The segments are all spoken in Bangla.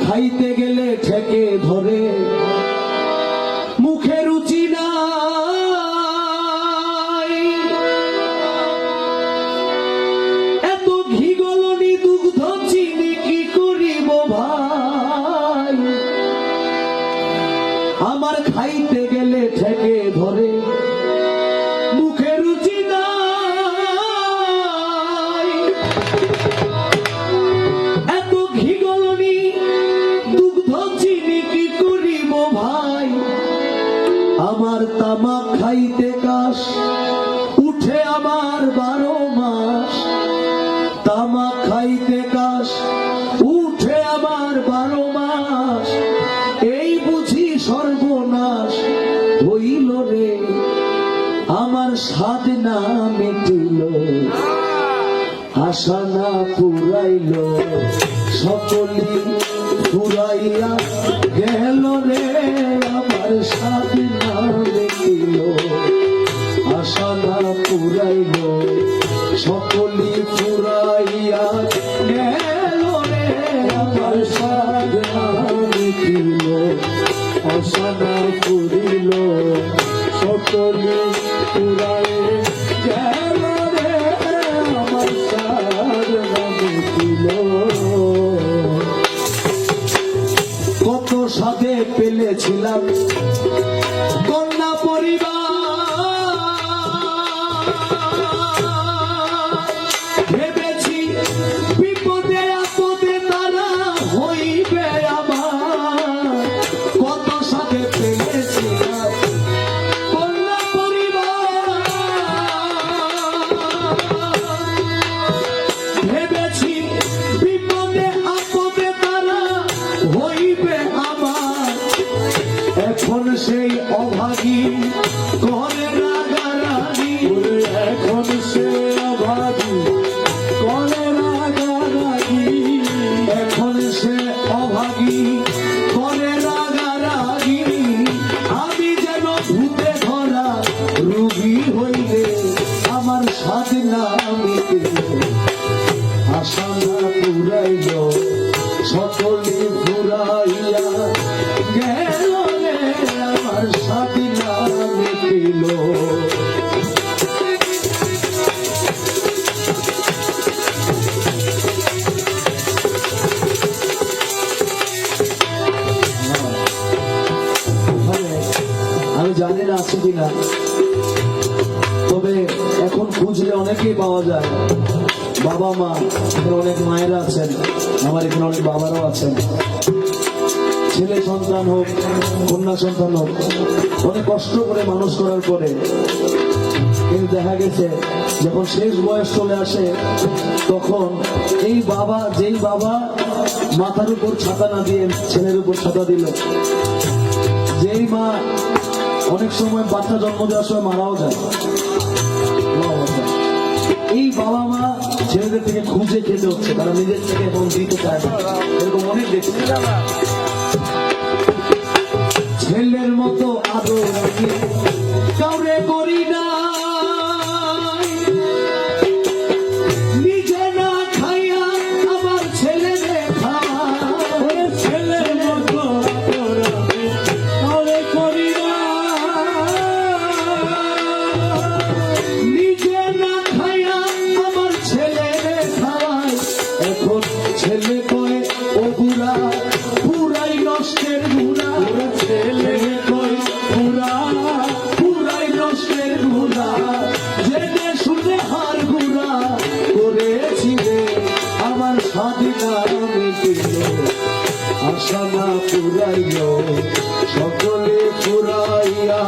খাইতে গেলে ঠেকে ধরে স্বাদ না মিটিল আশা না পুরাইল সকলি পুরাইয়া গেল রে, আমার স্বাদ না মিটিল আশা না পুরাইল সকলি পুরাইয়া গেল রে, আমার স্বাদ না মিটিল আশা না পুরিল সকলি পুরাই আমি জানি না আছে কিনা। তবে এখন খুঁজলে অনেকেই পাওয়া যায়। বাবা মা, এখানে অনেক মায়েরা আছেন। আমার এখানে অনেক বাবারাও আছেন। ছেলে সন্তান হোক, কন্যা সন্তান হোক, অনেক কষ্ট করে মানুষ করার পরে। কিন্তু দেখা গেছে, যখন শেষ বয়স চলে আসে, তখন এই বাবা, যেই বাবা মাথার উপর ছাতা না দিয়ে ছেলের উপর ছাতা দিল, যেই মা অনেক সময় বাচ্চা জন্ম দেওয়ার সময় মারাও যায়। এই বাবা মা ছেলেদের থেকে খুঁজে খেতে হচ্ছে, তারা নিজের থেকে এবং দিতে চায় না। এরকম অনেক দেখছি আশা পুরাইল সকলে পুরাইয়া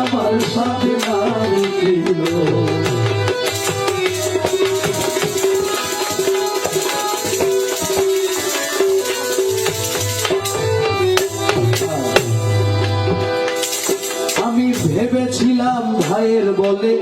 আমার সাথে আমি ভেবেছিলাম ভাইয়ের বলে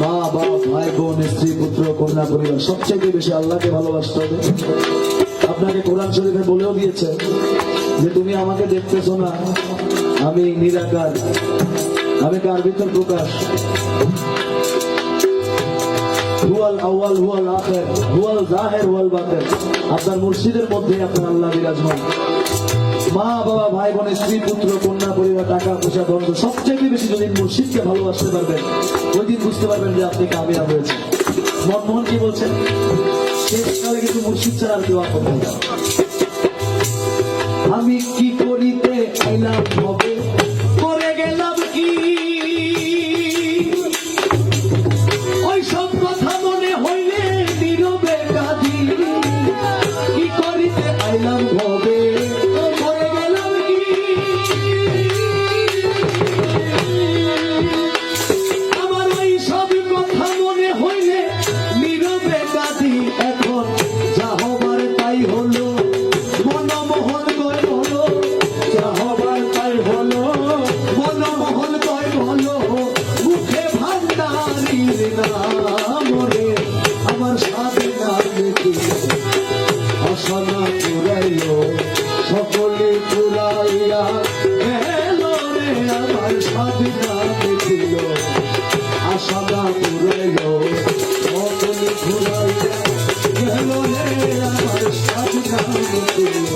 মা বাবা ভাই, বোন, স্ত্রী, পুত্র, কন্যা, পরিবার, সবচেয়ে বেশি আল্লাহকে ভালোবাসতে হবে। আপনাকে কোরআন শরীফে বলেও দিয়েছে যে, তুমি আমাকে দেখতেছো না। আমি নিরাকার। আমি কার ভিতর প্রকাশ? হুয়াল আউয়াল, হুয়াল আখের, হুয়াল জাহের, হুয়াল বাতের। আপনার মুর্শিদের মধ্যে আপনার আল্লাহ বিরাজমান। মা, বাবা, ভাই, বোন, স্ত্রী, পুত্র, কন্যা, পরিবার, টাকা, পয়সা, বন্ধু, সবচেয়ে বেশি যদি মুর্শিদকে ভালোবাসতে পারবেন, ওই দিন বুঝতে পারবেন যে আপনি কামিয়াব হয়েছেন। মনমোহন কি বলছেন? শেষকালে কিন্তু মুর্শিদ ছাড়া আর কেউ আপন আমি কি করিতে আইলাম সাদা পুরল মতন ঘুরাই গেল রে আমার সাজনা পুরল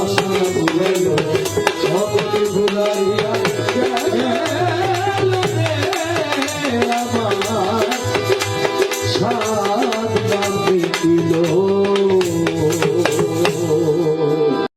আশা পুরল সকলে ঘুরাই